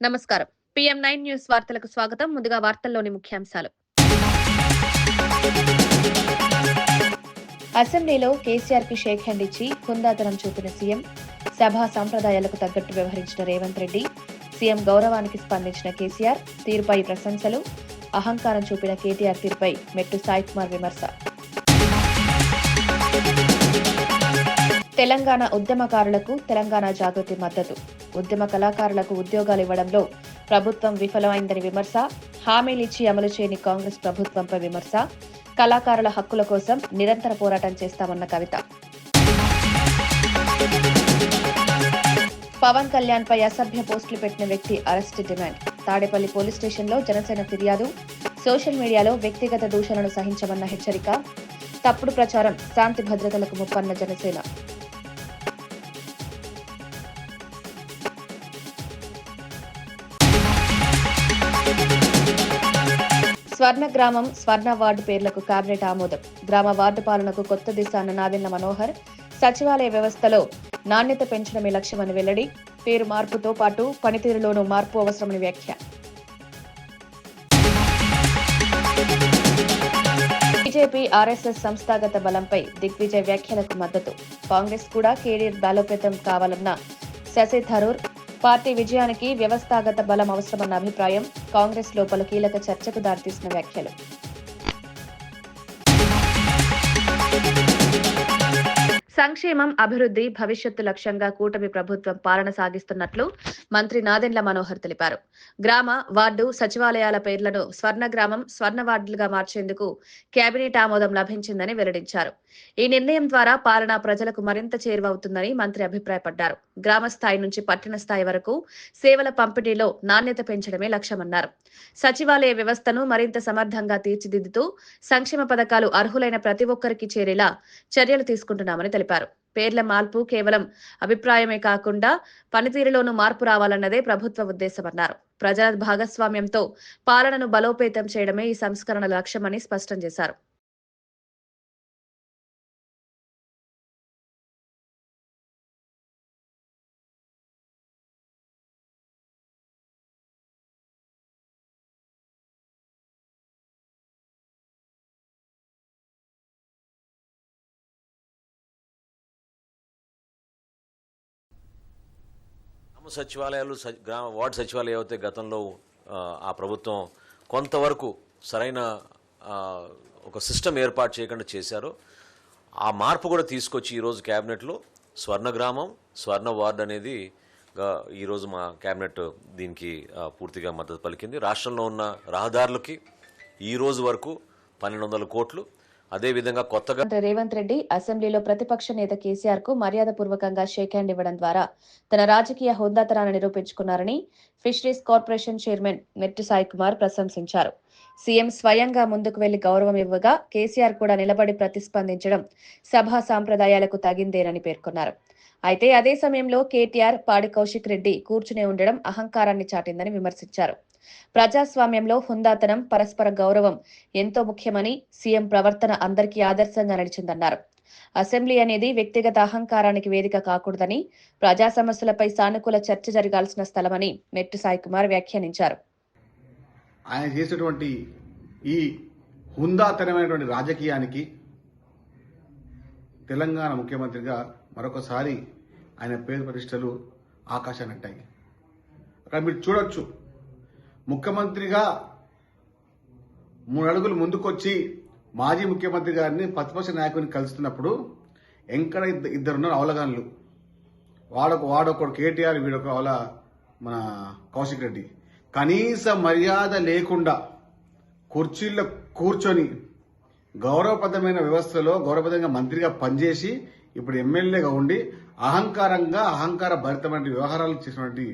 నమస్కారం. PM nine news వార్తలకు స్వాగతం. ముందుగా వార్తల్లోని ముఖ్యాంశాలు. అసెంబ్లీలో కేసీఆర్కి షేక్ హ్యాండ్ ఇచ్చి హుందాతనం చూపిన సీఎం సభా సాంప్రదాయాలకు తగ్గట్టు వ్యవహరించిన రేవంత్ రెడ్డి సీఎం గౌరవానికి స్పందించిన కేసీఆర్ తీరుపై ప్రశంసలు అహంకారం చూపిన కేటీఆర్ తీరుపై మెట్టు సాయి కుమార్ విమర్శ. తెలంగాణ ఉద్యమకారులకు తెలంగాణ జాగృతి మద్దతు. ఉద్యమ కళాకారులకు ఉద్యోగాలు ఇవ్వడంలో ప్రభుత్వం విఫలమైందని విమర్శ హామీలిచ్చి అమలు చేయని కాంగ్రెస్ ప్రభుత్వంపై విమర్శ కళాకారుల హక్కుల కోసం నిరంతర పోరాటం చేస్తామన్న కవిత. పవన్ కళ్యాణ్ పై అసభ్య పోస్టులు పెట్టిన వ్యక్తి అరెస్ట్ డిమాండ్. తాడేపల్లి పోలీస్ స్టేషన్లో జనసేన ఫిర్యాదు. సోషల్ మీడియాలో వ్యక్తిగత దూషణను సహించమన్న హెచ్చరిక. తప్పుడు ప్రచారం శాంతి భద్రతలకు ముప్పన్న జనసేన. స్వర్ణ గ్రామం స్వర్ణ వార్డు పేర్లకు కేబినెట్ ఆమోదం. గ్రామ వార్డు పాలనకు కొత్త దిశ అన్న నాదెండ్ల మనోహర్ సచివాలయ వ్యవస్థలో నాణ్యత పెంచడమే లక్ష్యమని వెల్లడి పేరు మార్పుతో పాటు పనితీరులోనూ మార్పు అవసరమని వ్యాఖ్య. బీజేపీ ఆర్ఎస్ఎస్ సంస్థాగత బలంపై దిగ్విజయ్ వ్యాఖ్యలకు మద్దతు. కాంగ్రెస్ కూడా కేడీఆర్ బలోపేతం కావాలన్న శశి థరూర్ పార్టీ విజయానికి వ్యవస్థాగత బలం అవసరమన్న అభిప్రాయం కాంగ్రెస్ లోపల కీలక చర్చకు దారితీసిన వ్యాఖ్యలు. సంక్షేమం అభివృద్ధి భవిష్యత్తు లక్ష్యంగా కూటమి ప్రభుత్వం పాలన సాగిస్తున్నట్లు మంత్రి నాదెండ్ల మనోహర్ తెలిపారు. గ్రామ వార్డు సచివాలయాల పేర్లను స్వర్ణ గ్రామం స్వర్ణ వార్డులుగా మార్చేందుకు కేబినెట్ ఆమోదం లభించిందని వెల్లడించారు. ఈ నిర్ణయం ద్వారా పాలన ప్రజలకు మరింత చేరువవుతుందని మంత్రి అభిప్రాయపడ్డారు. గ్రామ స్థాయి నుంచి పట్టణ స్థాయి వరకు సేవల పంపిణీలో నాణ్యత పెంచడమే లక్ష్యమన్నారు. సచివాలయ వ్యవస్థను మరింత సమర్థంగా తీర్చిదిద్దుతూ సంక్షేమ పథకాలు అర్హులైన ప్రతి ఒక్కరికి చేరేలా చర్యలు తీసుకుంటున్నామని తెలిపారు. పేర్ల మార్పు కేవలం అభిప్రాయమే కాకుండా పనితీరులోనూ మార్పు రావాలన్నదే ప్రభుత్వ ఉద్దేశమన్నారు. ప్రజల భాగస్వామ్యంతో పాలనను బలోపేతం చేయడమే ఈ సంస్కరణ లక్ష్యమని స్పష్టం చేశారు. సచివాలయాలు గ్రామ వార్డు సచివాలయం అయితే గతంలో ఆ, ప్రభుత్వం కొంతవరకు సరైన ఒక సిస్టమ్ ఏర్పాటు చేయకుండా చేశారు ఆ మార్పు కూడా తీసుకొచ్చి ఈరోజు క్యాబినెట్లో స్వర్ణ గ్రామం స్వర్ణ వార్డు అనేది ఈరోజు మా క్యాబినెట్ దీనికి పూర్తిగా మద్దతు పలికింది. రాష్ట్రంలో ఉన్న రహదారులకి ఈ రోజు వరకు పన్నెండు వందల కోట్లు అదేవిధంగా కొత్తగా రేవంత్ రెడ్డి అసెంబ్లీలో ప్రతిపక్ష నేత కేసీఆర్కు మర్యాదపూర్వకంగా షేక్ హ్యాండ్ ఇవ్వడం ద్వారా తన రాజకీయ హోదాతనాన్ని నిరూపించుకున్నారని fisheries corporation chairman Netti Sai Kumar ప్రశంసించారు. సీఎం స్వయంగా ముందుకు వెళ్ళి గౌరవం ఇవ్వగా కేసీఆర్ కూడా నిలబడి ప్రతిస్పందించడం సభా సాంప్రదాయాలకు తగిందేనని పేర్కొన్నారు. అయితే అదే సమయంలో కేటీఆర్ పాడి కౌశిక్ రెడ్డి కూర్చునే ఉండడం అహంకారాన్ని చాటిందని విమర్శించారు. ప్రజాస్వామ్యంలో హుందాతనం పరస్పర గౌరవం ఎంతో ముఖ్యమని సీఎం ప్రవర్తన అందరికీ ఆదర్శంగా నడిచిందన్నారు. అసెంబ్లీ అనేది వ్యక్తిగత అహంకారానికి వేదిక కాకూడదని ప్రజా సమస్యలపై సానుకూల చర్చ జరగాల్సిన స్థలమని మెట్టు సాయి కుమార్ వ్యాఖ్యానించారు. ఆయన చేసినటువంటి ఈ హుందాతనమైనటువంటి రాజకీయానికి తెలంగాణ ముఖ్యమంత్రిగా మరొకసారి ఆయన పేరు ప్రతిష్టలు ఆకాశాన్ని అంటాయి. అక్కడ మీరు చూడొచ్చు. ముఖ్యమంత్రిగా మూడు అడుగులు ముందుకొచ్చి మాజీ ముఖ్యమంత్రి గారిని ప్రతిపక్ష నాయకుని కలుస్తున్నప్పుడు ఎంకడ ఇద్దరున్నారు అవలగాన్లు. వాడొక వాడొకడు కేటీఆర్ వీడొక అవల మన కౌశిక్ రెడ్డి. కనీస మర్యాద లేకుండా కుర్చీల్లో కూర్చొని గౌరవప్రదమైన వ్యవస్థలో గౌరవప్రదంగా మంత్రిగా పనిచేసి ఇప్పుడు ఎమ్మెల్యేగా ఉండి అహంకారంగా అహంకార భరితమైన వ్యవహారాలు చేసినటువంటి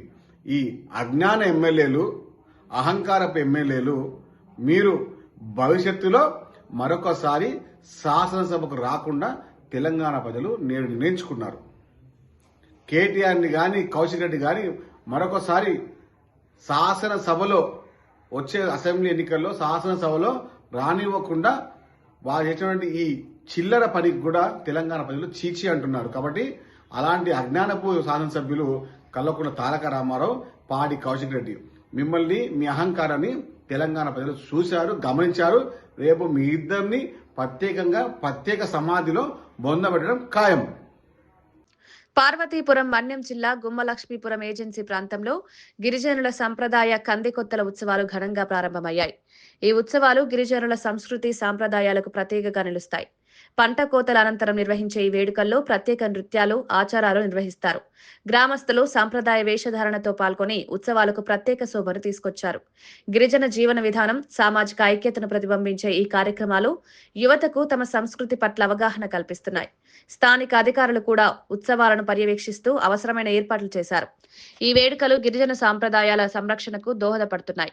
ఈ అజ్ఞాన ఎమ్మెల్యేలు అహంకారపు ఎమ్మెల్యేలు మీరు భవిష్యత్తులో మరొకసారి శాసనసభకు రాకుండా తెలంగాణ ప్రజలు నేడు నిర్ణయించుకున్నారు కేటీఆర్ని కానీ కౌశిక్ రెడ్డి కానీ మరొకసారి శాసనసభలో వచ్చే అసెంబ్లీ ఎన్నికల్లో శాసనసభలో రానివ్వకుండా వారు చేసినటువంటి ఈ చిల్లర పనికి కూడా తెలంగాణ ప్రజలు చీచి అంటున్నారు. కాబట్టి అలాంటి అజ్ఞానపు శాసనసభ్యులు కల్లకుండ తారక రామారావు పాడి కౌశిక్ రెడ్డి మిమ్మల్ని మీ అహంకారాన్ని తెలంగాణ ప్రజలు చూశారు గమనించారు. రేపు మీ ఇద్దరిని ప్రత్యేకంగా ప్రత్యేక సమాధిలో బొందబెట్టడం ఖాయం. పార్వతీపురం మన్యం జిల్లా గుమ్మలక్ష్మీపురం ఏజెన్సీ ప్రాంతంలో గిరిజనుల సంప్రదాయ కందికొత్తల ఉత్సవాలు ఘనంగా ప్రారంభమయ్యాయి. ఈ ఉత్సవాలు గిరిజనుల సంస్కృతి సాంప్రదాయాలకు ప్రతీకగా నిలుస్తాయి. పంట కోతల అనంతరం నిర్వహించే ఈ వేడుకల్లో ప్రత్యేక నృత్యాలు ఆచారాలు నిర్వహిస్తారు. గ్రామస్తులు సాంప్రదాయ వేషధారణతో పాల్గొని ఉత్సవాలకు ప్రత్యేక శోభను తీసుకొచ్చారు. గిరిజన జీవన విధానం సామాజిక ఐక్యతను ప్రతిబింబించే ఈ కార్యక్రమాలు యువతకు తమ సంస్కృతి పట్ల అవగాహన కల్పిస్తున్నాయి. స్థానిక అధికారులు కూడా ఉత్సవాలను పర్యవేక్షిస్తూ అవసరమైన ఏర్పాట్లు చేశారు. ఈ వేడుకలు గిరిజన సాంప్రదాయాల సంరక్షణకు దోహదపడుతున్నాయి.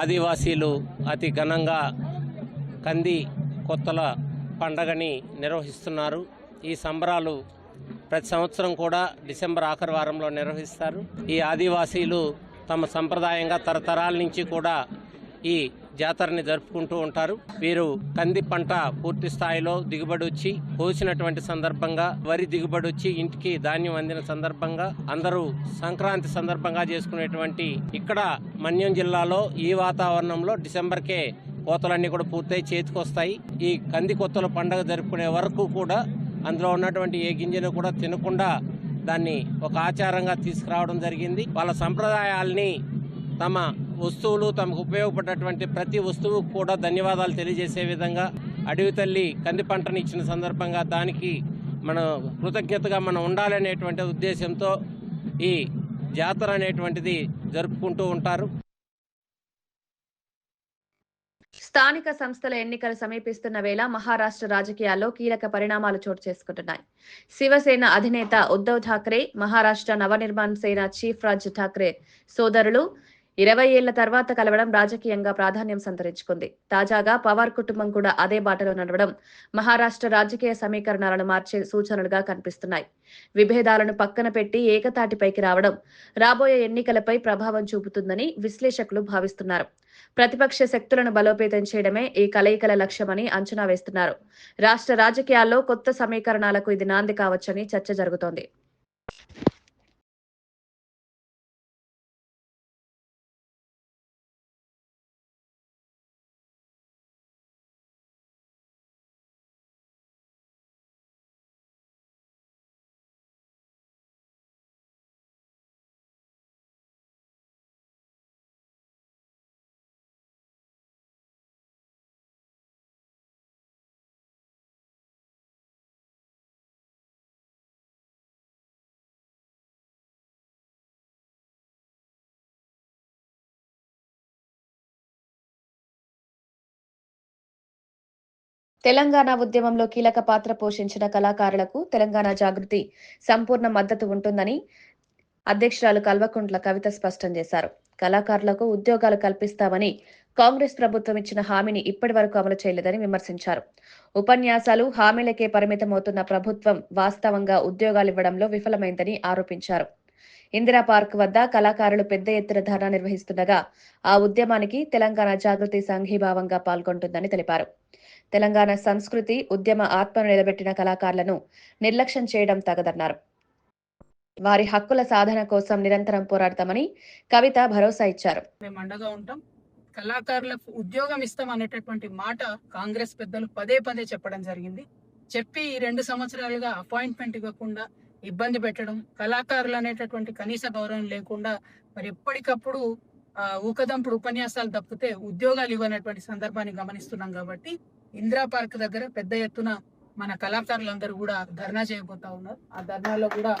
ఆదివాసీలు అతి ఘనంగా కంది కొత్తల పండగని నిర్వహిస్తున్నారు. ఈ సంబరాలు ప్రతి సంవత్సరం కూడా డిసెంబర్ ఆఖరి వారంలో నిర్వహిస్తారు. ఈ ఆదివాసీలు తమ సంప్రదాయంగా తరతరాల నుంచి కూడా ఈ జాతరని జరుపుకుంటూ ఉంటారు. వీరు కంది పంట పూర్తి స్థాయిలో దిగుబడి వచ్చి కోసినటువంటి సందర్భంగా వరి దిగుబడి వచ్చి ఇంటికి ధాన్యం అందిన సందర్భంగా అందరూ సంక్రాంతి సందర్భంగా చేసుకునేటువంటి ఇక్కడ మన్యం జిల్లాలో ఈ వాతావరణంలో డిసెంబర్కే కోతలన్నీ కూడా పూర్తయి చేతికొస్తాయి. ఈ కంది కొత్తల పండగ జరుపుకునే వరకు కూడా అందులో ఉన్నటువంటి ఏ గింజను కూడా తినకుండా దాన్ని ఒక ఆచారంగా తీసుకురావడం జరిగింది. వాళ్ళ సంప్రదాయాల్ని తమ వస్తువులు తమకు ఉపయోగపడ్డటువంటి ప్రతి వస్తువు కూడా ధన్యవాదాలు తెలియజేసే విధంగా అడవి తల్లి కంది పంటను ఇచ్చిన సందర్భంగా దానికి మన కృతజ్ఞతగా మనం ఉండాలనేటువంటి ఉద్దేశంతో ఈ జాతర అనేటువంటిది జరుపుకుంటూ ఉంటారు. స్థానిక సంస్థల ఎన్నికలు సమీపిస్తున్న వేళ మహారాష్ట్ర రాజకీయాల్లో కీలక పరిణామాలు చోటు చేసుకుంటున్నాయి. శివసేన అధినేత ఉద్దవ్ ఠాక్రే మహారాష్ట్ర నవనిర్మాణ్ సేన చీఫ్ రాజ్ ఠాక్రే సోదరులు ఇరవై ఏళ్ళ తర్వాత కలవడం రాజకీయంగా ప్రాధాన్యం సంతరించుకుంది. తాజాగా పవార్ కుటుంబం కూడా అదే బాటలో నడవడం మహారాష్ట్ర రాజకీయ సమీకరణాలను మార్చే సూచనలుగా కనిపిస్తున్నాయి. విభేదాలను పక్కన పెట్టి ఏకతాటిపైకి రావడం రాబోయే ఎన్నికలపై ప్రభావం చూపుతుందని విశ్లేషకులు భావిస్తున్నారు. ప్రతిపక్ష శక్తులను బలోపేతం చేయడమే ఈ కలయికల లక్ష్యమని అంచనా వేస్తున్నారు. రాష్ట్ర రాజకీయాల్లో కొత్త సమీకరణాలకు ఇది నాంది కావచ్చని చర్చ జరుగుతోంది. తెలంగాణ ఉద్యమంలో కీలక పాత్ర పోషించిన కళాకారులకు తెలంగాణ జాగృతి సంపూర్ణ మద్దతు ఉంటుందని అధ్యక్షురాలు కల్వకుంట్ల కవిత స్పష్టం చేశారు. కళాకారులకు ఉద్యోగాలు కల్పిస్తామని కాంగ్రెస్ ప్రభుత్వం ఇచ్చిన హామీని ఇప్పటి వరకు అమలు చేయలేదని విమర్శించారు. ఉపన్యాసాలు హామీలకే పరిమితమవుతున్న ప్రభుత్వం వాస్తవంగా ఉద్యోగాలు ఇవ్వడంలో విఫలమైందని ఆరోపించారు. ఇందిరా పార్క్ వద్ద కళాకారులు పెద్ద ఎత్తున ధర్నా నిర్వహిస్తుండగా ఆ ఉద్యమానికి తెలంగాణ జాగృతి సంఘీభావంగా పాల్గొంటుందని తెలిపారు. తెలంగాణ సంస్కృతి ఉద్యమ ఆత్మను నిలబెట్టిన కళాకారులను నిర్లక్ష్యం చేయడం తగదన్నారు. వారి హక్కుల సాధన కోసం నిరంతరం పోరాడతామని కవిత భరోసా ఇచ్చారు. మేము అండగా ఉంటాం. కళాకారులకు ఉద్యోగం ఇస్తాం అనేటటువంటి మాట కాంగ్రెస్ పెద్దలు పదే పదే చెప్పడం జరిగింది. చెప్పి ఈ రెండు సంవత్సరాలుగా అపాయింట్మెంట్ ఇవ్వకుండా ఇబ్బంది పెట్టడం కళాకారులు అనేటటువంటి కనీస గౌరవం లేకుండా మరి ఎప్పటికప్పుడు ఆ, ఊకదంపుడు ఉపన్యాసాలు తప్పితే ఉద్యోగాలు ఇవ్వనటువంటి సందర్భాన్ని గమనిస్తున్నాం కాబట్టి ఇందిరా పార్క్ దగ్గర పెద్ద ఎత్తున మన కళాకారులందరూ కూడా ధర్నా చేయబోతా ఉన్నారు. ఆ ధర్నాలో కూడా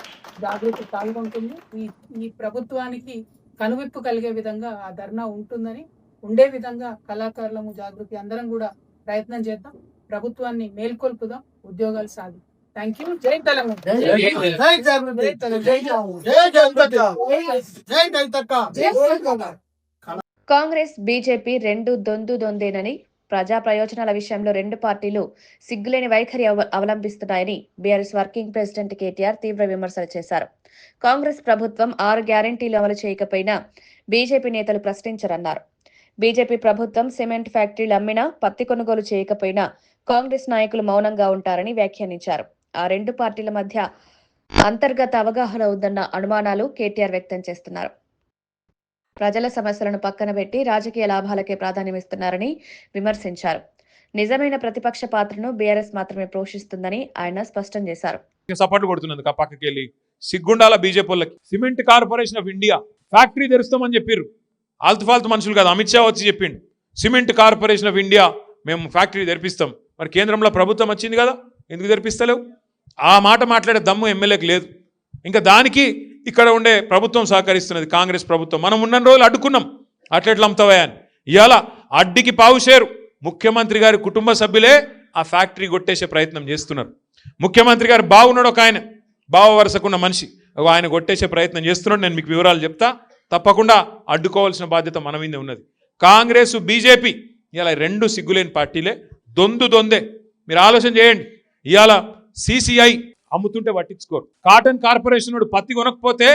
జాగృతి పాల్గొంటుంది. ఈ ఈ ప్రభుత్వానికి కనువిప్పు కలిగే విధంగా ఆ ధర్నా ఉంటుందని ఉండే విధంగా కళాకారులము జాగృతి అందరం కూడా ప్రయత్నం చేద్దాం. ప్రభుత్వాన్ని మేల్కొల్పుదాం ఉద్యోగాలు సాధి థ్యాంక్ యూ తెలంగాణ. జై తెలంగాణ. కాంగ్రెస్ బీజేపీ రెండు దొందు దొందేనని ప్రజా ప్రయోజనాల విషయంలో రెండు పార్టీలు సిగ్గులేని వైఖరి అవ- అవలంబిస్తున్నాయని బీఆర్ఎస్ వర్కింగ్ ప్రెసిడెంట్ కేటీఆర్ తీవ్ర విమర్శలు చేశారు. కాంగ్రెస్ ప్రభుత్వం ఆరు గ్యారంటీలు అమలు చేయకపోయినా బీజేపీ నేతలు ప్రశ్నించరన్నారు. బీజేపీ ప్రభుత్వం సిమెంట్ ఫ్యాక్టరీలు అమ్మినా పత్తి కొనుగోలు చేయకపోయినా కాంగ్రెస్ నాయకులు మౌనంగా ఉంటారని వ్యాఖ్యానించారు. ఆ రెండు పార్టీల మధ్య అంతర్గత అవగాహన ఉందన్న అనుమానాలు కేటీఆర్ వ్యక్తం చేస్తున్నారు. ప్రజల సమస్యలను పక్కన పెట్టి రాజకీయ లాభాలకే ప్రాధాన్యమిస్తున్నారని విమర్శించారు. నిజమైన ప్రతిపక్ష పాత్రను బీఆర్ఎస్ మాత్రమే పోషిస్తుందని ఆయన స్పష్టం చేశారు. సపోర్ట్ కొడుతున్నందుకు ఆ పక్కకి వెళ్ళి. సిగ్గుండాల బీజేపీ వాళ్ళకి. Cement corporation of India factory తెరుస్తామని చెప్పారు ఆల్తు ఫాల్తు మనుషులు కాదు. అమిత్ షా వచ్చి చెప్పిండు. సిమెంట్ కార్పొరేషన్ ఆఫ్ ఇండియా మేము ఫ్యాక్టరీ తెరిపిస్తాం. మరి కేంద్రంలో ప్రభుత్వం వచ్చింది కదా? ఎందుకు తెరిపిస్తలేవు? ఆ మాట మాట్లాడే దమ్ము ఎమ్మెల్యేకి లేదు. ఇంకా దానికి ఇక్కడ ఉండే ప్రభుత్వం సహకరిస్తున్నది కాంగ్రెస్ ప్రభుత్వం. మనం ఉన్న రోజులు అడ్డుకున్నాం. అట్లెట్లు అమ్ముతావా అని. ఇవాళ అడ్డికి పావుషేరు ముఖ్యమంత్రి గారి కుటుంబ సభ్యులే ఆ ఫ్యాక్టరీ కొట్టేసే ప్రయత్నం చేస్తున్నారు. ముఖ్యమంత్రి గారు బాగున్నాడు ఒక ఆయన. బావ వరుసకున్న మనిషి. ఆయన కొట్టేసే ప్రయత్నం చేస్తున్నాడు. నేను మీకు వివరాలు చెప్తా. తప్పకుండా అడ్డుకోవాల్సిన బాధ్యత మన మీదే ఉన్నది. కాంగ్రెస్ బీజేపీ ఇలా రెండు సిగ్గులేని పార్టీలే. దొందు దొందే. మీరు ఆలోచన చేయండి. ఇవాళ సిసిఐ అమ్ముతుంటే పట్టించుకోరు. కాటన్ కార్పొరేషన్ వాడు పత్తి కొనకపోతే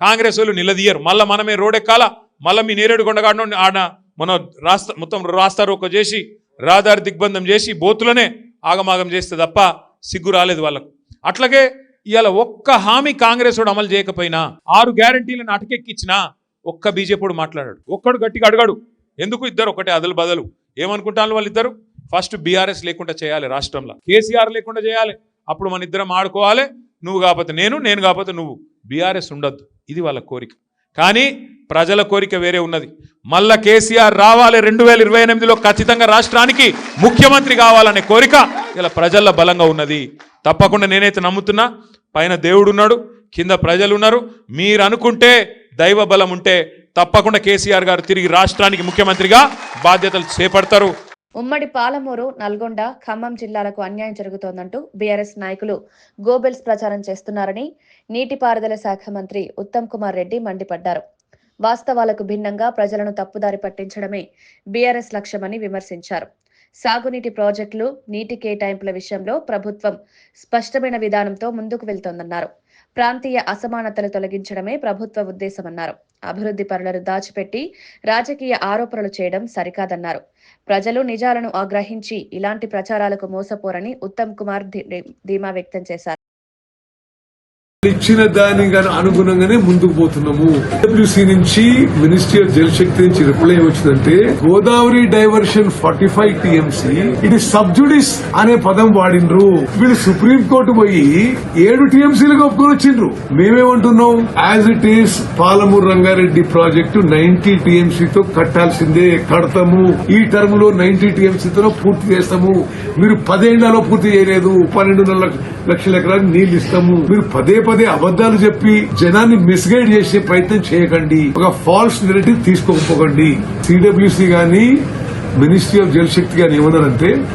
కాంగ్రెస్ వాళ్ళు నిలదీయరు. మళ్ళీ మనమే రోడ్ ఎక్కాల మళ్ళీ మీ నేరేడు కొండగాడు ఆడ మన రాస్తా మొత్తం రాస్తా ఒక చేసి రహదారి దిగ్బంధం చేసి బోతులనే ఆగమాగం చేస్తే తప్ప సిగ్గు రాలేదు వాళ్ళకు. అట్లాగే ఇవాళ ఒక్క హామీ కాంగ్రెస్ వాడు అమలు చేయకపోయినా ఆరు గ్యారంటీలను అటకెక్కిచ్చినా ఒక్క బీజేపీ మాట్లాడాడు. ఒక్కడు గట్టిగా అడగాడు. ఎందుకు ఇద్దరు ఒకటే అదలు బదలు? ఏమనుకుంటాను వాళ్ళిద్దరు? ఫస్ట్ బీఆర్ఎస్ లేకుండా చేయాలి రాష్ట్రంలో. కేసీఆర్ లేకుండా చేయాలి. అప్పుడు మన ఇద్దరం ఆడుకోవాలి. నువ్వు కాకపోతే నేను నేను కాకపోతే నువ్వు. బీఆర్ఎస్ ఉండద్దు. ఇది వాళ్ళ కోరిక. కానీ ప్రజల కోరిక వేరే ఉన్నది. మళ్ళా కేసీఆర్ రావాలి రెండు వేల ఇరవై ఎనిమిదిలో ఖచ్చితంగా రాష్ట్రానికి ముఖ్యమంత్రి కావాలనే కోరిక ఇలా ప్రజల్లో బలంగా ఉన్నది. తప్పకుండా నేనైతే నమ్ముతున్నా పైన దేవుడు ఉన్నాడు కింద ప్రజలు ఉన్నారు. మీరు అనుకుంటే దైవ బలం ఉంటే తప్పకుండా కేసీఆర్ గారు తిరిగి రాష్ట్రానికి ముఖ్యమంత్రిగా బాధ్యతలు చేపడతారు. ఉమ్మడి పాలమూరు నల్గొండ ఖమ్మం జిల్లాలకు అన్యాయం జరుగుతోందంటూ బీఆర్ఎస్ నాయకులు గోబెల్స్ ప్రచారం చేస్తున్నారని నీటిపారుదల శాఖ మంత్రి ఉత్తమ్ కుమార్ రెడ్డి మండిపడ్డారు. వాస్తవాలకు భిన్నంగా ప్రజలను తప్పుదారి పట్టించడమే బీఆర్ఎస్ లక్ష్యమని విమర్శించారు. సాగునీటి ప్రాజెక్టులు నీటి కేటాయింపుల విషయంలో ప్రభుత్వం స్పష్టమైన విధానంతో ముందుకు వెళ్తోందన్నారు. ప్రాంతీయ అసమానతలు తొలగించడమే ప్రభుత్వ ఉద్దేశమన్నారు. అభివృద్ధి పనులను దాచిపెట్టి రాజకీయ ఆరోపణలు చేయడం సరికాదన్నారు. ప్రజలు నిజాలను ఆగ్రహించి ఇలాంటి ప్రచారాలకు మోసపోరని ఉత్తమ్ కుమార్ ధీమా వ్యక్తం చేశారు. ఇచ్చిన దానికి అనుగుణంగానే ముందుకు పోతున్నాము. డబ్ల్యూసీ నుంచి మినిస్ట్రీ ఆఫ్ జల్ శక్తి నుంచి రిప్లై వచ్చిందంటే Godavari diversion forty five TMC ఇది సబ్జుడిస్ అనే పదం వాడిండ్రు వీళ్ళు సుప్రీం కోర్టు పోయి ఏడు టీఎంసీలకు ఒప్పుకొని వచ్చిండ్రు. మేమేమంటున్నాం? As it is Palamuru Rangareddy project ninety టీఎంసీతో కట్టాల్సిందే కడతాము. ఈ టర్మ్లో నైన్టీ టీఎంసీతో పూర్తి చేస్తాము. మీరు పదేళ్ళలో పూర్తి చేయలేదు. పన్నెండున్నర లక్షల ఎకరాలు నీళ్ళు ఇస్తాము. మీరు పదే పదే అబద్దాలు చెప్పి జనాన్ని మిస్గైడ్ చేసే ప్రయత్నం చేయకండి. ఒక ఫాల్స్ నెరేటివ్ తీసుకోకపోకండి. సిడబ్ల్యూసీ గాని మినిస్ట్రీ ఆఫ్ జల్ శక్తి గాని ఏమన్నారంటే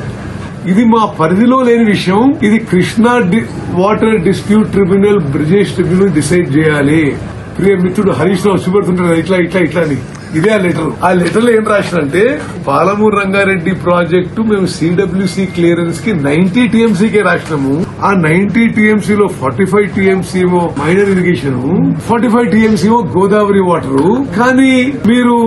ఇది మా పరిధిలో లేని విషయం ఇది Krishna D- water dispute tribunal Brijesh tribunal decide చేయాలి. ప్రియ మిత్రుడు హరీష్ రావు చూపెడుతుంటారు ఇట్లా ఇట్లా ఇట్లా అని. ఇదే ఆ లెటర్. ఆ లెటర్లో ఏం రాసినంటే పాలమూరు రంగారెడ్డి ప్రాజెక్టు మేము సిడబ్ల్యూసి క్లియరెన్స్కి నైన్టీ టీఎంసీకే రాసినాము. ఆ నైన్టీ టీఎంసీ లో ఫార్టీ ఫైవ్ టీఎంసీ ఏమో minor irrigation forty five TMC ఏమో గోదావరి వాటర్. కానీ మీరు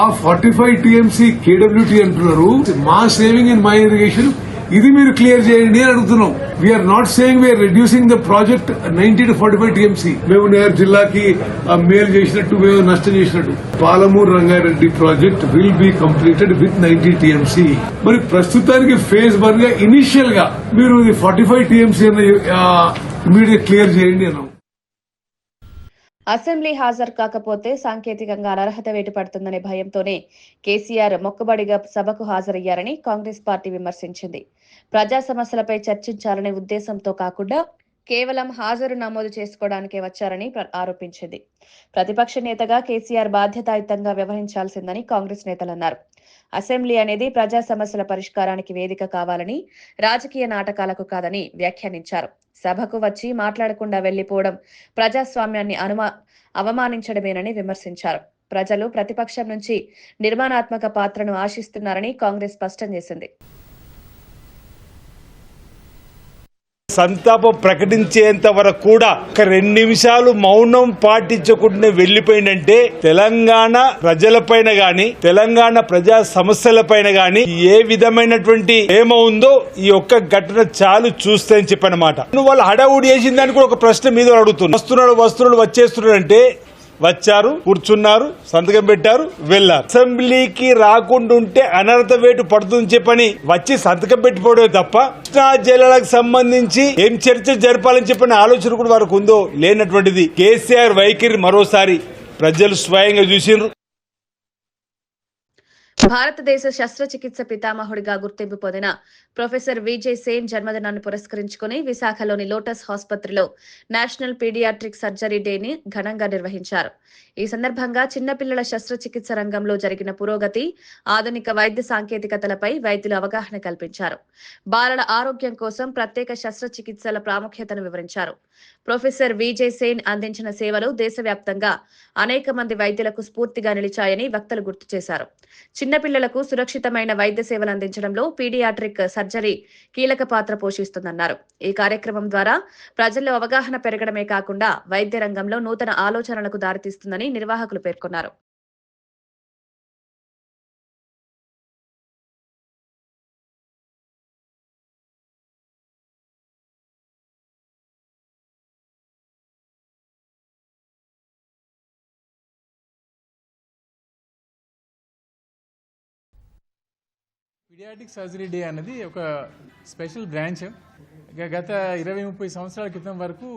ఆ ఫార్టీ ఫైవ్ టీఎంసీ కేడబ్ల్యూటీ అంటున్నారు మా సేవింగ్ ఇన్ మైనర్ ఇరిగేషన్ ఇది మీరు క్లియర్ చేయండి అని అడుగుతున్నాం. We're not saying we're reducing the project ninety to forty five TMC మేము నేరు జిల్లాకి మేలు చేసినట్టు మేము నష్టం చేసినట్టు. Palamuru Rangareddy project will be completed with ninety TMC మరి ప్రస్తుతానికి ఫేజ్ వన్గా ఇనిషియల్గా మీరు forty five TMC immediate clear చేయండి అన్నాం. అసెంబ్లీ హాజరు కాకపోతే సాంకేతికంగా అనర్హత వేటుపడుతుందనే భయంతోనే కేసీఆర్ మొక్కుబడిగా సభకు హాజరయ్యారని కాంగ్రెస్ పార్టీ విమర్శించింది. ప్రజా సమస్యలపై చర్చించాలనే ఉద్దేశంతో కాకుండా కేవలం హాజరు నమోదు చేసుకోవడానికే వచ్చారని ఆరోపించింది. ప్రతిపక్ష నేతగా కేసీఆర్ బాధ్యతాయుతంగా వ్యవహరించాల్సిందని కాంగ్రెస్ నేతలు అన్నారు. అసెంబ్లీ అనేది ప్రజా సమస్యల పరిష్కారానికి వేదిక కావాలని రాజకీయ నాటకాలకు కాదని వ్యాఖ్యానించారు. సభకు వచ్చి మాట్లాడకుండా వెళ్ళిపోవడం ప్రజాస్వామ్యాన్ని అనుమా అవమానించడమేనని విమర్శించారు. ప్రజలు ప్రతిపక్షం నుంచి నిర్మాణాత్మక పాత్రను ఆశిస్తున్నారని కాంగ్రెస్ స్పష్టం చేసింది. సంతాపం ప్రకటించేంత వరకు కూడా ఒక రెండు నిమిషాలు మౌనం పాటించకుండా వెళ్ళిపోయిందంటే తెలంగాణ ప్రజలపైన గాని తెలంగాణ ప్రజా సమస్యలపైన గాని ఏ విధమైనటువంటి ఏమో ఉందో ఈ ఒక్క ఘటన చాలు చూస్తే అని చెప్పనమాట. నువ్వు వాళ్ళు హడావుడి చేసిందని కూడా ఒక ప్రశ్న మీద అడుగుతున్నారు. వస్తున్నాడు వస్తున్నాడు వచ్చేస్తున్నాడు అంటే వచ్చారు కూర్చున్నారు సంతకం పెట్టారు వెళ్ళారు. అసెంబ్లీకి రాకుండా ఉంటే అనర్హత వేటు పడుతుంది చెప్పని వచ్చి సంతకం పెట్టిపోవడమే తప్ప కృష్ణా జిల్లాలకు సంబంధించి ఏం చర్చ జరపాలని చెప్పిన ఆలోచన కూడా వారికి ఉందో లేనటువంటిది. కేసీఆర్ వైఖరి మరోసారి ప్రజలు స్వయంగా చూసిండ్రు భారతదేశ శస్త్రచికిత్స పితామహుడిగా గుర్తింపు పొందిన ప్రొఫెసర్ విజయ్ సేన్ జన్మదినాన్ని పురస్కరించుకుని విశాఖలోని లోటస్ ఆసుపత్రిలో నేషనల్ పీడియాట్రిక్ సర్జరీ డేని ఘనంగా నిర్వహించారు. ఈ సందర్భంగా చిన్నపిల్లల శస్త్రచికిత్స రంగంలో జరిగిన పురోగతి ఆధునిక వైద్య సాంకేతికతలపై వైద్యులు అవగాహన కల్పించారు. బాలల ఆరోగ్యం కోసం ప్రత్యేక శస్త్రచికిత్సల ప్రాముఖ్యతను వివరించారు. ప్రొఫెసర్ విజయ్ సేన్ అందించిన సేవలు దేశవ్యాప్తంగా అనేక మంది వైద్యులకు స్ఫూర్తిగా నిలిచాయని వక్తలు గుర్తు చేశారు. చిన్నపిల్లలకు సురక్షితమైన వైద్య సేవలు అందించడంలో పీడియాట్రిక్ సర్జరీ కీలక పాత్ర పోషిస్తుందన్నారు. ఈ కార్యక్రమం ద్వారా ప్రజల్లో అవగాహన పెరగడమే కాకుండా వైద్య రంగంలో నూతన ఆలోచనలకు దారితీస్తుందని నిర్వాహకులు పేర్కొన్నారు. పిడియాటిక్ సర్జరీ డే అనేది ఒక స్పెషల్ బ్రాంచ్. గత ఇరవై ముప్పై సంవత్సరాల క్రితం వరకు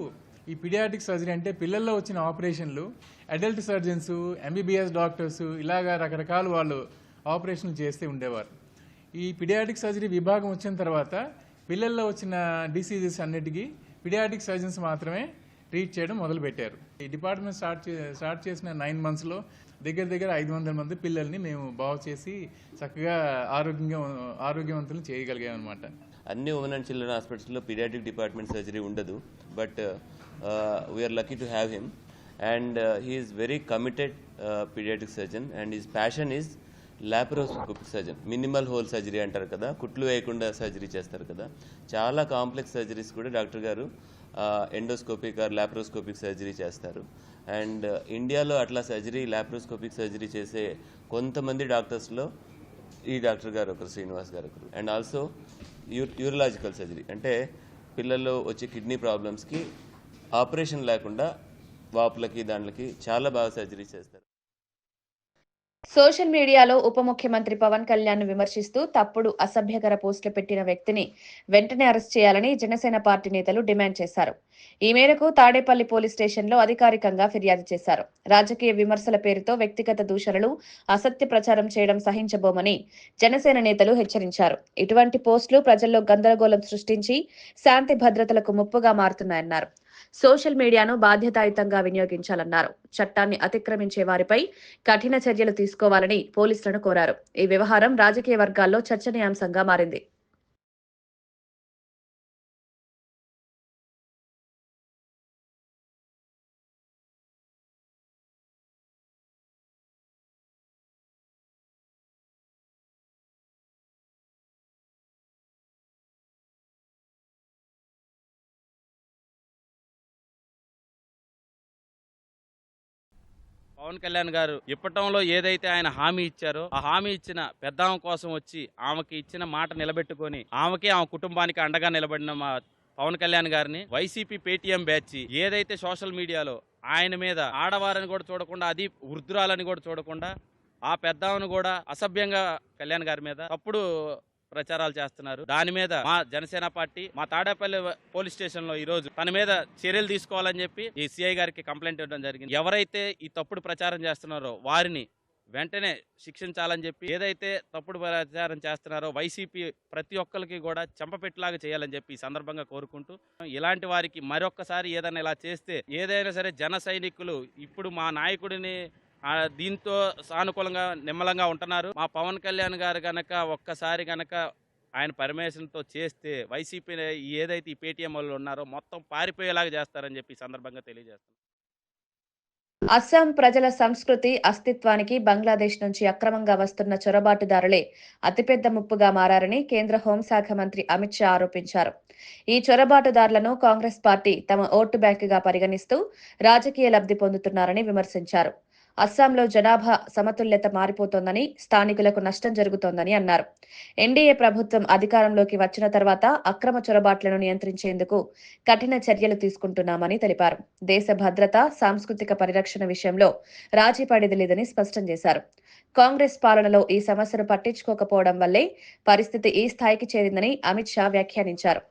ఈ పిడియాటిక్ సర్జరీ అంటే పిల్లల్లో వచ్చిన ఆపరేషన్లు అడల్ట్ సర్జన్స్ ఎంబీబీఎస్ డాక్టర్స్ ఇలాగా రకరకాల వాళ్ళు ఆపరేషన్లు చేస్తూ ఉండేవారు. ఈ పిడియాటిక్ సర్జరీ విభాగం వచ్చిన తర్వాత పిల్లల్లో వచ్చిన డిసీజెస్ అన్నిటికీ పిడియాటిక్ సర్జన్స్ మాత్రమే ట్రీట్ చేయడం మొదలుపెట్టారు. ఈ డిపార్ట్మెంట్ స్టార్ట్ స్టార్ట్ చేసిన నైన్ మంత్స్లో దగ్గర దగ్గర ఐదు వందల మంది పిల్లల్ని మేము బాగు చేసి చక్కగా ఆరోగ్యంగా ఆరోగ్యవంతులను చేయగలిగామన్నమాట. అన్ని ఉమెన్ అండ్ చిల్డ్రన్ హాస్పిటల్స్లో పీడియాటిక్ డిపార్ట్మెంట్ సర్జరీ ఉండదు. But we're lucky to have him and he is very committed paediatric surgeon and his passion is laparoscopic surgeon minimal hole surgery అంటారు కదా. కుట్లు వేయకుండా సర్జరీ చేస్తారు కదా. చాలా కాంప్లెక్స్ సర్జరీస్ కూడా డాక్టర్ గారు ఎండోస్కోపిక్ ఆర్ లాప్రోస్కోపిక్ సర్జరీ చేస్తారు. అండ్ ఇండియాలో అట్లా సర్జరీ లాప్రోస్కోపిక్ సర్జరీ చేసే కొంతమంది డాక్టర్స్లో ఈ డాక్టర్ గారు ఒకరు శ్రీనివాస్ గారు ఒకరు. And also you urological surgery అంటే పిల్లల్లో వచ్చే కిడ్నీ ప్రాబ్లమ్స్కి ఆపరేషన్ లేకుండా వాపులకి దాంట్లకి చాలా బాగా సర్జరీ చేస్తారు. సోషల్ మీడియాలో ఉప ముఖ్యమంత్రి పవన్ కళ్యాణ్ విమర్శిస్తూ తప్పుడు అసభ్యకర పోస్టులు పెట్టిన వ్యక్తిని వెంటనే అరెస్ట్ చేయాలని జనసేన పార్టీ నేతలు డిమాండ్ చేశారు. ఈ మేరకు తాడేపల్లి పోలీస్ స్టేషన్లో అధికారికంగా ఫిర్యాదు చేశారు. రాజకీయ విమర్శల పేరుతో వ్యక్తిగత దూషణలు అసత్య ప్రచారం చేయడం సహించబోమని జనసేన నేతలు హెచ్చరించారు. ఇటువంటి పోస్టులు ప్రజల్లో గందరగోళం సృష్టించి శాంతి భద్రతలకు ముప్పుగా మారుతున్నాయన్నారు. సోషల్ మీడియాను బాధ్యతాయుతంగా వినియోగించాలన్నారు. చట్టాన్ని అతిక్రమించే వారిపై కఠిన చర్యలు తీసుకోవాలని పోలీసులను కోరారు. ఈ వ్యవహారం రాజకీయ వర్గాల్లో చర్చనీయాంశంగా మారింది. పవన్ కళ్యాణ్ గారు ఇప్పటంలో ఏదైతే ఆయన హామీ ఇచ్చారో ఆ హామీ ఇచ్చిన పెద్దామ కోసం వచ్చి ఆమెకి ఇచ్చిన మాట నిలబెట్టుకొని ఆమెకే ఆమె కుటుంబానికి అండగా నిలబడిన మా పవన్ కళ్యాణ్ గారిని వైసీపీ పేటీఎం బ్యాచ్ ఏదైతే సోషల్ మీడియాలో ఆయన మీద ఆడవారని కూడా చూడకుండా అది వృద్ధురాలని కూడా చూడకుండా ఆ పెద్దామను కూడా అసభ్యంగా కళ్యాణ్ గారి మీద అప్పుడు ప్రచారాలు చేస్తున్నారు. దాని మీద మా జనసేన పార్టీ మా తాడేపల్లి పోలీస్ స్టేషన్లో ఈ రోజు తన మీద చర్యలు తీసుకోవాలని చెప్పి ఈ సిఐ గారికి కంప్లైంట్ ఇవ్వడం జరిగింది. ఎవరైతే ఈ తప్పుడు ప్రచారం చేస్తున్నారో వారిని వెంటనే శిక్షించాలని చెప్పి ఏదైతే తప్పుడు ప్రచారం చేస్తున్నారో వైసీపీ ప్రతి ఒక్కరికి కూడా చెంపపెట్టులాగా చేయాలని చెప్పి ఈ సందర్భంగా కోరుకుంటూ ఇలాంటి వారికి మరొక్కసారి ఏదైనా ఇలా చేస్తే ఏదైనా సరే జన సైనికులు ఇప్పుడు మా నాయకుడిని దీంతో సానుకూలంగా నిమ్మలంగా ఉంటున్నారు. మా పవన్ కళ్యాణ్ గారు గనక ఒక్కసారి గనక ఆయన పర్మిషన్తో చేస్తే వైసీపీ ఏదైతే ఈ పేటీఎం వాళ్ళు ఉన్నారో మొత్తం పారిపోయేలాగా చేస్తారని చెప్పి సందర్భంగా తెలియజేస్తున్నారు అస్సాం ప్రజల సంస్కృతి అస్తిత్వానికి బంగ్లాదేశ్ నుంచి అక్రమంగా వస్తున్న చొరబాటుదారులే అతిపెద్ద ముప్పుగా మారారని కేంద్ర హోంశాఖ మంత్రి అమిత్ షా ఆరోపించారు. ఈ చొరబాటుదారులను కాంగ్రెస్ పార్టీ తమ ఓటు బ్యాంకుగా పరిగణిస్తూ రాజకీయ లబ్ధి పొందుతున్నారని విమర్శించారు. అస్సాంలో జనాభా సమతుల్యత మారిపోతోందని స్థానికులకు నష్టం జరుగుతోందని అన్నారు. ఎన్డీఏ ప్రభుత్వం అధికారంలోకి వచ్చిన తర్వాత అక్రమ చొరబాట్లను నియంత్రించేందుకు కఠిన చర్యలు తీసుకుంటున్నామని తెలిపారు. దేశ భద్రత సాంస్కృతిక పరిరక్షణ విషయంలో రాజీ పడేది లేదని స్పష్టం చేశారు. కాంగ్రెస్ పాలనలో ఈ సమస్యను పట్టించుకోకపోవడం వల్లే పరిస్థితి ఈ స్థాయికి చేరిందని అమిత్ షా వ్యాఖ్యానించారు.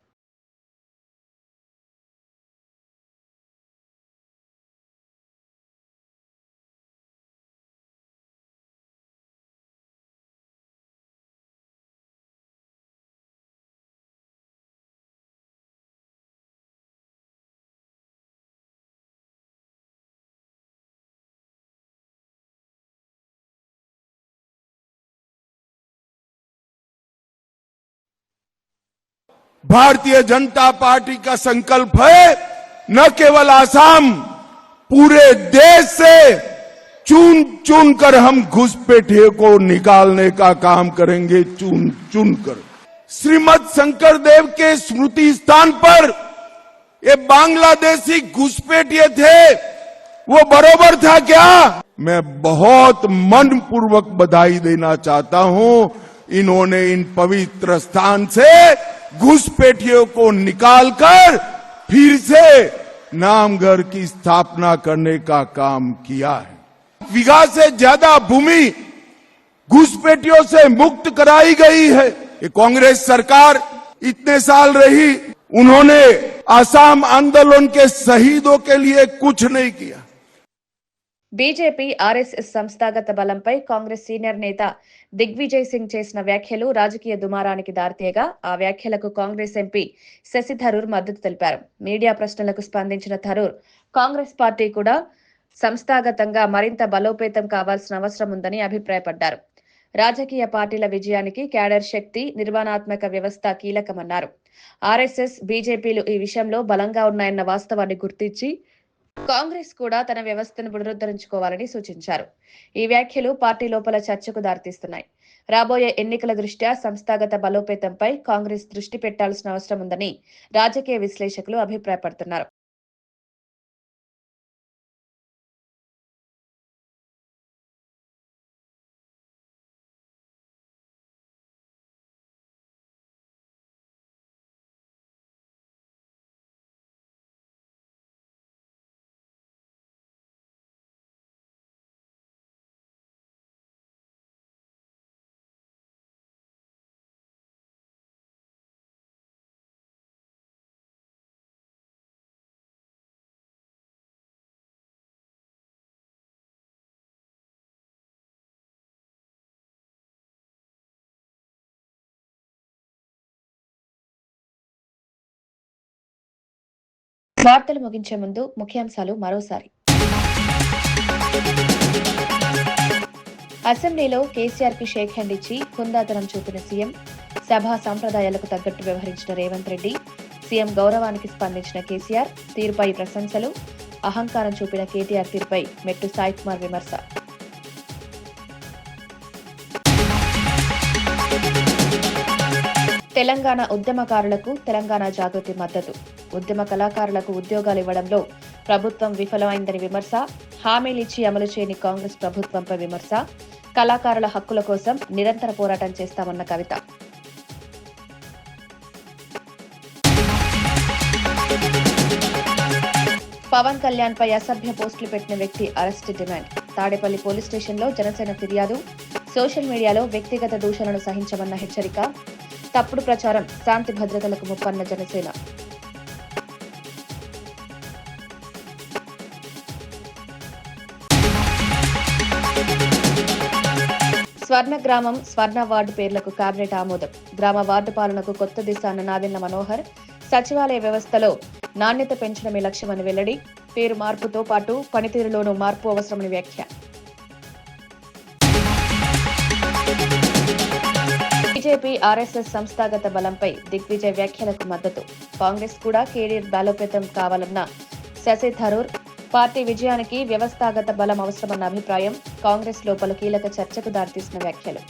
भारतीय जनता पार्टी का संकल्प है न केवल आसाम, पूरे देश से चुन चुन कर हम घुसपैठिए को निकालने का काम करेंगे, चुन चुन कर। श्रीमद शंकर देव के स्मृति स्थान पर ये बांग्लादेशी घुसपैठिए थे, वो बरोबर था क्या? मैं बहुत मन पूर्वक बधाई देना चाहता हूँ, इन्होंने इन पवित्र स्थान से घुसपैठियों को निकालकर फिर से नामघर की स्थापना करने का काम किया है विघा से ज्यादा भूमि घुसपैठियों से मुक्त कराई गई है ये कांग्रेस सरकार इतने साल रही उन्होंने आसाम आंदोलन के शहीदों के लिए कुछ नहीं किया బీజేపీ ఆర్ఎస్ఎస్ సంస్థాగత బలంపై కాంగ్రెస్ సీనియర్ నేత దిగ్విజయ్ సింగ్ చేసిన వ్యాఖ్యలు రాజకీయ దుమారానికి దారితీయగా ఆ వ్యాఖ్యలకు కాంగ్రెస్ ఎంపీ శశి థరూర్ మద్దతు తెలిపారు. మీడియా ప్రశ్నలకు స్పందించిన థరూర్ కాంగ్రెస్ పార్టీ కూడా సంస్థాగతంగా మరింత బలోపేతం కావాల్సిన అవసరం ఉందని అభిప్రాయపడ్డారు. రాజకీయ పార్టీల విజయానికి క్యాడర్ శక్తి నిర్మాణాత్మక వ్యవస్థ కీలకమన్నారు. ఆర్ఎస్ఎస్ బీజేపీలు ఈ విషయంలో బలంగా ఉన్నాయన్న వాస్తవాన్ని గుర్తించి కాంగ్రెస్ కూడా తన వ్యవస్థను పునరుద్ధరించుకోవాలని సూచించారు. ఈ వ్యాఖ్యలు పార్టీ లోపల చర్చకు దారితీస్తున్నాయి. రాబోయే ఎన్నికల దృష్ట్యా సంస్థాగత బలోపేతంపై కాంగ్రెస్ దృష్టి పెట్టాల్సిన అవసరం ఉందని రాజకీయ విశ్లేషకులు అభిప్రాయపడుతున్నారు. వార్తలు ముగించే ముందు ముఖ్యాంశాలు మరోసారి. అసెంబ్లీలో కేసీఆర్కి షేక్ హ్యాండ్ ఇచ్చి హుందాతనం చూపిన సీఎం సభా సాంప్రదాయాలకు తగ్గట్టు వ్యవహరించిన రేవంత్ రెడ్డి సీఎం గౌరవానికి స్పందించిన కేసీఆర్ తీరుపై ప్రశంసలు అహంకారం చూపిన కేటీఆర్ తీరుపై మెట్టు సాయి కుమార్ విమర్శ. తెలంగాణ ఉద్యమకారులకు తెలంగాణ జాగృతి మద్దతు. ఉద్యమ కళాకారులకు ఉద్యోగాలు ఇవ్వడంలో ప్రభుత్వం విఫలమైందని విమర్శ హామీలిచ్చి అమలు చేయని కాంగ్రెస్ ప్రభుత్వంపై విమర్శ కళాకారుల హక్కుల కోసం నిరంతర పోరాటం చేస్తామన్న కవిత. పవన్ కళ్యాణ్ పై అసభ్య పోస్టులు పెట్టిన వ్యక్తి అరెస్ట్ డిమాండ్. తాడేపల్లి పోలీస్ స్టేషన్లో జనసేన ఫిర్యాదు. సోషల్ మీడియాలో వ్యక్తిగత దూషణను సహించమన్న హెచ్చరిక. తప్పుడు ప్రచారం శాంతి భద్రతలకు ముప్పన్న జనసేన. స్వర్ణ గ్రామం స్వర్ణ వార్డు పేర్లకు కేబినెట్ ఆమోదం. గ్రామ వార్డు పాలనకు కొత్త దిశ అన్న నాదెండ్ల మనోహర్ సచివాలయ వ్యవస్థలో నాణ్యత పెంచడమే లక్ష్యమని వెల్లడి పేరు మార్పుతో పాటు పనితీరులోనూ మార్పు అవసరమని వ్యాఖ్య. బీజేపీ ఆర్ఎస్ఎస్ సంస్థాగత బలంపై దిగ్విజయ్ వ్యాఖ్యలకు మద్దతు. కాంగ్రెస్ కూడా కేడీఆర్ బలోపేతం కావాలన్న శశి థరూర్ పార్టీ విజయానికి వ్యవస్థాగత బలం అవసరమన్న అభిప్రాయం కాంగ్రెస్ లోపల కీలక చర్చకు దారితీసిన వ్యాఖ్యలు.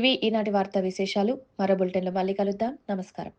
ఇవి ఈనాటి వార్తా విశేషాలు. మరో బులెటిన్లో మళ్ళీ కలుద్దాం. నమస్కారం.